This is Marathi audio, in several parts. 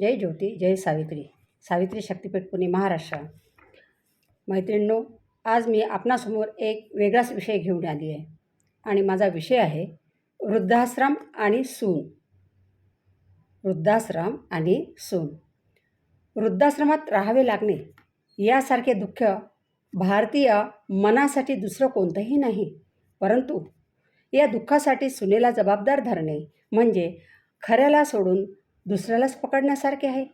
जय ज्योती जय सावित्री. सावित्री शक्तिपीठ पुणे महाराष्ट्र. मैत्रिणींनो आज मी आपणासमोर एक वेगळाच विषय घेऊन आली आहे आणि माझा विषय आहे वृद्धाश्रम आणि सून. वृद्धाश्रम आणि सून. वृद्धाश्रमात राहावे लागणे यासारखे दुःख भारतीय मनासाठी दुसरं कोणतंही नाही. परंतु या दुःखासाठी सुनेला जबाबदार धरणे म्हणजे खऱ्याला सोडून दुसऱ्यालाच पकडण्यासारखे आहे.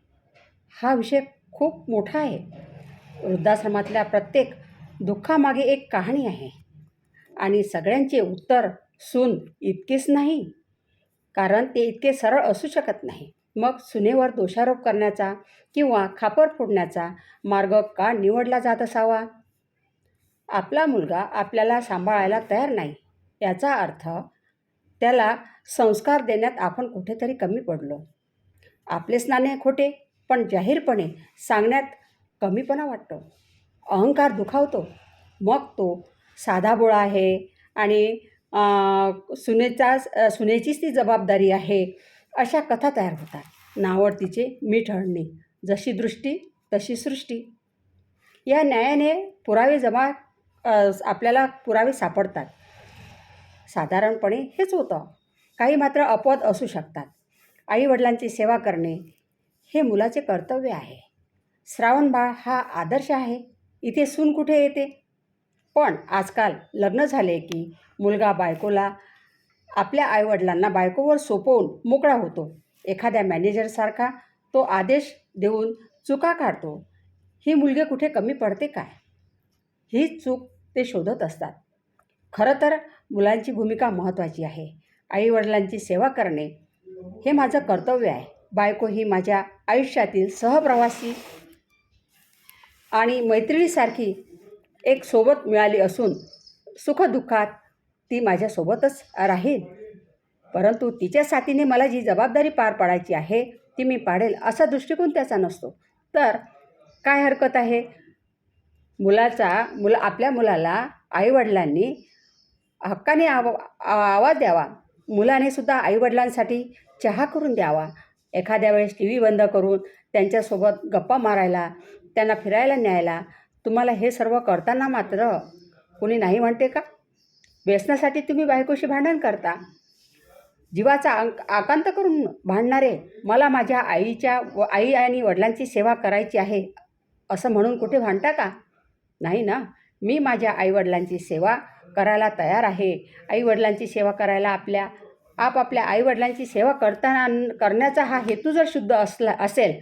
हा विषय खूप मोठा आहे. वृद्धाश्रमातल्या प्रत्येक दुःखामागे एक कहाणी आहे. आणि सगळ्यांचे उत्तर सून इतकेच नाही. कारण ते इतके सरळ असू शकत नाही. मग सुनेवर दोषारोप करण्याचा किंवा खापर फोडण्याचा मार्ग का निवडला जात असावा? आपला मुलगा आपल्याला सांभाळायला तयार नाही. याचा अर्थ त्याला संस्कार देण्यात आपण कुठेतरी कमी पडलो. आपलेच नाणे खोटे पण जाहीरपणे सांगण्यात कमीपणा वाटतो. अहंकार दुखावतो. मग तो साधा बोळा आहे आणि सुनेचा सुनेचीच ती जबाबदारी आहे अशा कथा तयार होतात. नावडतीचे मीठ हळणे. जशी दृष्टी तशी सृष्टी. या न्यायाने पुरावे जमा आपल्याला पुरावे सापडतात. साधारणपणे हेच होतं. काही मात्र अपवाद असू शकतात. आईवडिलांची सेवा करणे हे मुलाचे कर्तव्य आहे. श्रावणबाळ हा आदर्श आहे. इथे सून कुठे येते? पण आजकाल लग्न झाले की मुलगा बायकोला आपल्या आईवडिलांना बायकोवर सोपवून मोकळा होतो. एखाद्या मॅनेजरसारखा तो आदेश देऊन चुका काढतो. ही मुलगी कुठे कमी पडते काय? ही चूक ते शोधत असतात. खरं तर मुलांची भूमिका महत्त्वाची आहे. आईवडिलांची सेवा करणे हे माझं कर्तव्य आहे. बायको ही माझ्या आयुष्यातील सहप्रवासी आणि मैत्रिणीसारखी एक सोबत मिळाली असून सुखदुःखात ती माझ्यासोबतच राहील. परंतु तिच्या साथीने मला जी जबाबदारी पार पाडायची आहे ती मी पाडेल असा दृष्टिकोन त्याचा नसतो. तर काय हरकत आहे? मुलाचा मुला आपल्या मुलाला आईवडिलांनी हक्काने आव आवाज द्यावा. मुलाने सुद्धा आईवडिलांसाठी चहा करून द्यावा. एखाद्या वेळेस टी व्ही बंद करून त्यांच्यासोबत गप्पा मारायला त्यांना फिरायला न्यायला तुम्हाला हे सर्व करताना मात्र कोणी नाही म्हणते का? व्यसनासाठी तुम्ही बायकोशी भांडण करता. जीवाचा अंक आकांत करून भांडणारे मला माझ्या आईच्या व आई आणि वडिलांची सेवा करायची आहे असं म्हणून कुठे भांडता का? नाही ना? मी माझ्या आईवडिलांची सेवा करायला तयार आहे. आईवडिलांची सेवा करायला आपल्या आपापल्या आईवडिलांची सेवा करताना करण्याचा हा हेतू जर शुद्ध असला असेल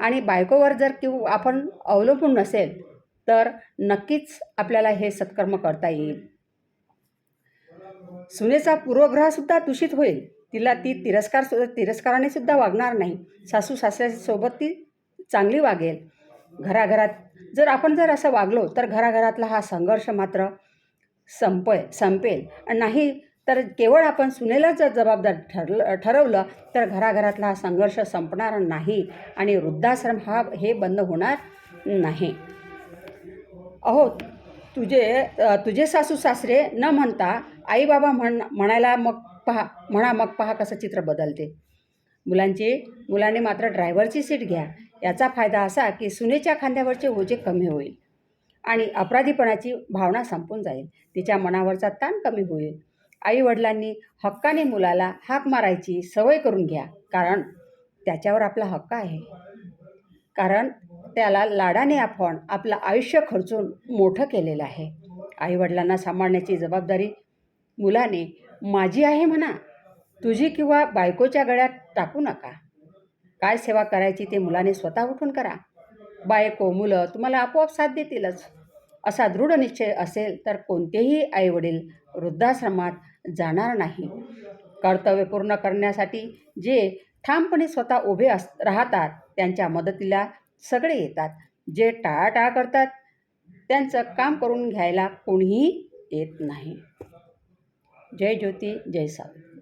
आणि बायकोवर जर किंवा आपण अवलंबून नसेल तर नक्कीच आपल्याला हे सत्कर्म करता येईल. सुनेचा पूर्वग्रहसुद्धा दूषित होईल. तिला ती तिरस्कार तिरस्काराने सुद्धा वागणार नाही. सासू सासऱ्यासोबत ती चांगली वागेल. घराघरात जर आपण जर असं वागलो तर घराघरातला हा संघर्ष मात्र संपय संपेल. आणि नाही तर केवळ आपण सुनेला जर जबाबदार ठरलं ठरवलं तर घराघरातला हा संघर्ष संपणार नाही आणि वृद्धाश्रम हा हे बंद होणार नाही. अहो तुझे तुझे सासू सासरे न म्हणता आई बाबा म्हण म्हणायला मग पहा म्हणा मग पहा कसं चित्र बदलते. मुलांची मुलाने मात्र ड्रायव्हरची सीट घ्या. याचा फायदा असा की सुनेच्या खांद्यावरचे ओझे कमी होईल. आणि अपराधीपणाची भावना संपून जाईल. तिच्या मनावरचा ताण कमी होईल. आईवडिलांनी हक्काने मुलाला हाक मारायची सवय करून घ्या कारण त्याच्यावर आपला हक्क आहे. कारण त्याला लाडाने आपण आपलं आयुष्य खर्चून मोठं केलेलं आहे. आईवडिलांना सांभाळण्याची जबाबदारी मुलाने माझी आहे म्हणा तुझी किंवा बायकोच्या गळ्यात टाकू नका. काय सेवा करायची ते मुलाने स्वतः उठून करा. बायको मुलं तुम्हाला आपोआप साथ देतीलच. असा दृढ निश्चय असेल तर कोणतेही आईवडील वृद्धाश्रमात जाणार नाही. कर्तव्य पूर्ण करण्यासाठी जे ठामपणे स्वतः उभे अस राहतात त्यांच्या मदतीला सगळे येतात. जे टाळाटाळ करतात त्यांचं काम करून घ्यायला कोणीही येत नाही. जय ज्योती जय सावित्री